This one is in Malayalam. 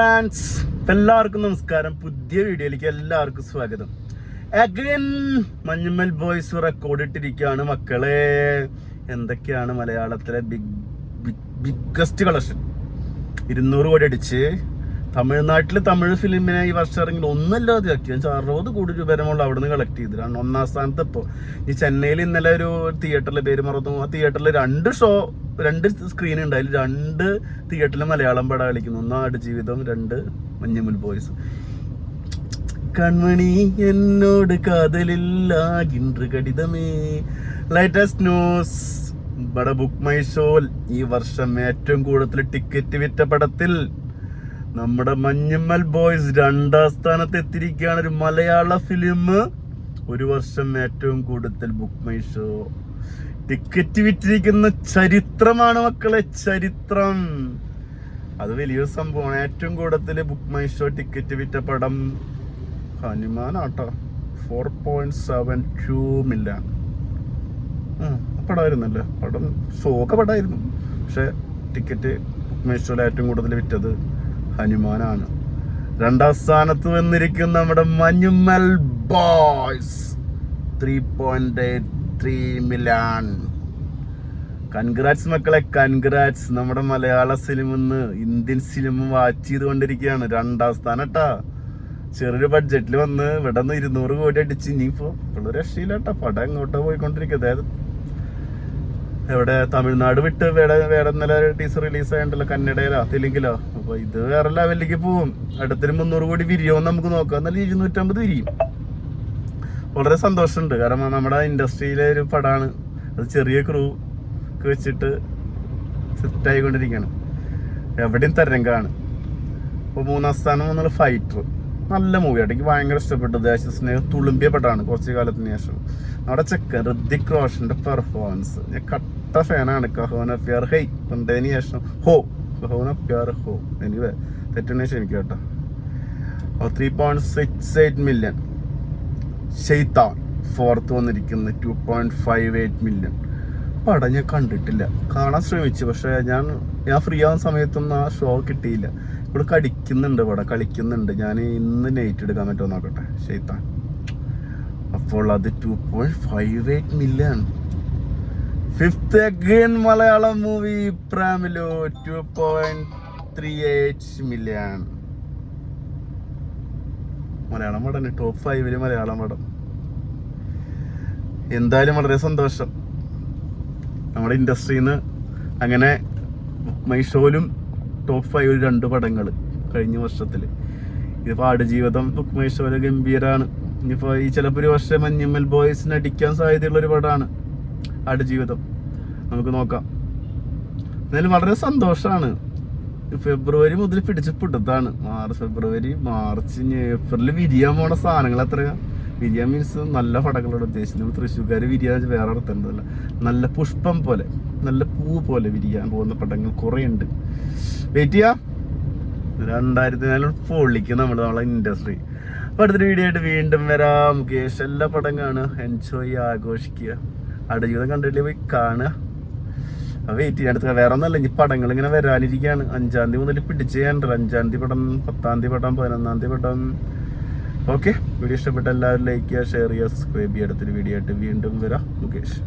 ഫ്രാൻസ് എല്ലാവർക്കും നമസ്കാരം. പുതിയ വീഡിയോയിലേക്ക് എല്ലാവർക്കും സ്വാഗതം. അഗൈൻ മഞ്ഞുമ്മൽ ബോയ്സ് റെക്കോർഡ് ഇട്ടിരിക്കുകയാണ് മക്കളെ. എന്തൊക്കെയാണ് മലയാളത്തിലെ ബിഗ് ബിഗ്ഗസ്റ്റ് കളക്ഷൻ ഇരുന്നൂറ് കോടി അടിച്ച് തമിഴ്നാട്ടിൽ തമിഴ് ഫിലിമിനെ ഈ വർഷം ഇറങ്ങി ഒന്നല്ലാതെ കളക്ട് ചെയ്യാൻ അറുപത് കോടി രൂപ വരെ അവിടുന്ന് കളക്ട് ചെയ്തിട്ടാണ് ഒന്നാം സ്ഥാനത്ത് ഇപ്പോൾ ഈ ചെന്നൈയിൽ ഇന്നലെ ഒരു തിയേറ്ററിൽ പേര് മറന്നു. ആ തിയേറ്ററിൽ രണ്ട് ഷോ രണ്ട് സ്ക്രീൻ ഉണ്ട്. അതിൽ രണ്ട് തിയേറ്ററിൽ മലയാളം പടം കളിക്കുന്നു. ഒന്ന് ആടുജീവിതം രണ്ട് മഞ്ഞമുൽ ബോയ്സ് കൺമണി എന്നോട് കാതലില്ല കടിതമേ. ലേറ്റസ്റ്റ് ന്യൂസ് ബട ബുക്ക് മൈ ഷോൽ ഈ വർഷം ഏറ്റവും കൂടുതൽ ടിക്കറ്റ് വിറ്റ പടത്തിൽ നമ്മുടെ മഞ്ഞമ്മൽ ബോയ്സ് രണ്ടാം സ്ഥാനത്ത് എത്തിയിരിക്കുകയാണ് ഒരു മലയാള ഫിലിം ഒരു വർഷം ഏറ്റവും കൂടുതൽ ബുക്ക് മൈ ഷോ ടിക്കറ്റ് വിറ്റിരിക്കുന്ന ചരിത്രമാണ് മക്കളെ ചരിത്രം. അത് വലിയൊരു സംഭവമാണ്. ഏറ്റവും കൂടുതൽ ബുക്ക് മൈ ഷോ ടിക്കറ്റ് വിറ്റ പടം ഹനുമാനാട്ടോ. ഫോർ പോയിന്റ് സെവൻ ടു മില്ല പടമായിരുന്നല്ലേ? പടം ഷോക്കെ പടമായിരുന്നു. പക്ഷേ ടിക്കറ്റ് ബുക്ക് മൈ ഷോയിൽ ഏറ്റവും കൂടുതൽ വിറ്റത്. ഹനുമാനാണ് രണ്ടാം സ്ഥാനത്ത് വന്നിരിക്കുന്ന നമ്മുടെ Manjummel boys three point three million congrats മക്കളെ കൺഗ്രാറ്റ്സ് നമ്മുടെ മലയാള സിനിമന്ന് ഇന്ത്യൻ സിനിമ വാച്ച് ചെയ്തുകൊണ്ടിരിക്കുകയാണ്. രണ്ടാം സ്ഥാനം കേട്ടാ ചെറിയൊരു ബഡ്ജറ്റിൽ വന്ന് ഇവിടെ നിന്ന് ഇരുന്നൂറ് കോടി അടിച്ച്. ഇനിയിപ്പോ ഇവിടെ രക്ഷയില്ല കേട്ടോ പടം എങ്ങോട്ടോ പോയിക്കൊണ്ടിരിക്കുക അതായത് എവിടെ തമിഴ്നാട് വിട്ട് വേറെ വേറെ നില ടീസർ റിലീസ് ആയിട്ടുണ്ടല്ലോ കന്നഡയിലോ തെലുങ്കിലോ അപ്പൊ ഇത് വേറെ ലെവലിലേക്ക് പോവും. അടുത്തൊരു മുന്നൂറ് കോടി വിരിയോ നമുക്ക് നോക്കാം. എന്നാലും ഇരുന്നൂറ്റമ്പത് വിരിയും. വളരെ സന്തോഷമുണ്ട്. കാരണം നമ്മുടെ ഇൻഡസ്ട്രിയിലെ ഒരു പടമാണ് അത് ചെറിയ ക്രൂ ഒക്കെ വെച്ചിട്ട് സെറ്റ് ആയിക്കൊണ്ടിരിക്കുകയാണ്. എവിടെയും തരംഗമാണ് അപ്പോൾ മൂന്നാം സ്ഥാനം വന്നുള്ള ഫൈറ്റർ നല്ല മൂവിയാണ് എനിക്ക് ഭയങ്കര ഇഷ്ടപ്പെട്ടു. ദേശസ്നേഹം സ്നേഹം തുളുമ്പിയപ്പെട്ടാണ് കുറച്ച് കാലത്തിന് ശേഷം. നമ്മുടെ ചെക്കൻ ഋതിക് റോഷന്റെ പെർഫോമൻസ് ഞാൻ കട്ട ഫാനാണ് കഹോന പ്യാർ ഹൈ കൊണ്ടതിന് ശേഷം ഹോ. കഹോന പ്യാർ ഹോ. എനിക്ക് തെറ്റുണ്ടെങ്കിൽ ക്ഷമിക്കും കേട്ടോ. Three point six eight million Shaitaan fourth വന്നിരിക്കുന്നത് two point five eight million പടം ഞാൻ കണ്ടിട്ടില്ല. കാണാൻ ശ്രമിച്ചു. പക്ഷേ ഞാൻ ഞാൻ ഫ്രീ ആവുന്ന സമയത്തൊന്നും ആ ഷോ കിട്ടിയില്ല. ഇവിടെ കടിക്കുന്നുണ്ട് ഇവിടെ കളിക്കുന്നുണ്ട്. ഞാൻ ഇന്ന് നൈറ്റ് എടുക്കാൻ പറ്റുമോ നോക്കട്ടെ? ശൈത്താൻ അപ്പോൾ അത് two point five eight million fifth again Malayalam movie Premalu two point three eight million Malayalam പടം ടോപ്പ് ഫൈവിൽ മലയാളം പടം. എന്തായാലും വളരെ സന്തോഷം. നമ്മുടെ ഇൻഡസ്ട്രിയിൽ നിന്ന് അങ്ങനെ മൈഷോയിലും ടോപ്പ് ഫൈവിൽ രണ്ട് പടങ്ങൾ കഴിഞ്ഞ വർഷത്തിൽ ഇതിപ്പോൾ ആടുജീവിതം ബുക്ക് മൈഷോയിലെ ഗംഭീരാണ്. ഇനിയിപ്പോൾ ഈ ചിലപ്പോൾ ഒരു വർഷം മഞ്ഞമ്മൽ ബോയ്സിന് അടിക്കാൻ സാധ്യതയുള്ള ഒരു പടമാണ് ആടുജീവിതം. നമുക്ക് നോക്കാം. എന്നാലും വളരെ സന്തോഷമാണ് ഫെബ്രുവരി മുതൽ പിടിച്ച് പിടുത്താണ് മാർച്ച് ഫെബ്രുവരി മാർച്ച് ഏപ്രിൽ വിരിയാൻ പോണ സാധനങ്ങൾ എത്രയാ വിരിയാൻ മീൻസ് നല്ല പടങ്ങളോട് ഉദ്ദേശിച്ചു നമ്മൾ തൃശ്ശൂർക്കാർ വെച്ചാൽ വേറെ അർത്ഥമുണ്ടല്ല നല്ല പുഷ്പം പോലെ നല്ല പൂ പോലെ വിരിയാൻ പോകുന്ന പടങ്ങൾ കുറേ ഉണ്ട് വെയിറ്റ് ചെയ്യാം. രണ്ടായിരത്തി നാലിൽ പൊള്ളിക്കും നമ്മൾ നമ്മളെ ഇൻഡസ്ട്രി അപ്പോൾ അടുത്തൊരു വീഡിയോ ആയിട്ട് വീണ്ടും വരാം. മുകേഷ് എല്ലാ പടം കാണുക എൻജോയ് ആഘോഷിക്കുക അടുജീവിതം കണ്ടിട്ട് പോയി കാണുക. വെയിറ്റ് ചെയ്യാൻ അടുത്ത വേറെ ഒന്നല്ല ഇനി പടങ്ങൾ ഇങ്ങനെ വരാനിരിക്കുകയാണ്. അഞ്ചാം തീയതി മുതൽ പിടിച്ച് ചെയ്യാനുണ്ട് അഞ്ചാം തീയതി പടം പത്താം തീയതി പടം പതിനൊന്നാം തീയതി പടം. ഓക്കെ വീഡിയോ ഇഷ്ടപ്പെട്ട എല്ലാവരും ലൈക്ക് ചെയ്യുക ഷെയർ ചെയ്യുക സബ്സ്ക്രൈബ് ചെയ്യുക. അടുത്തൊരു വീഡിയോ ആയിട്ട് വീണ്ടും വരാം. മുകേഷ്.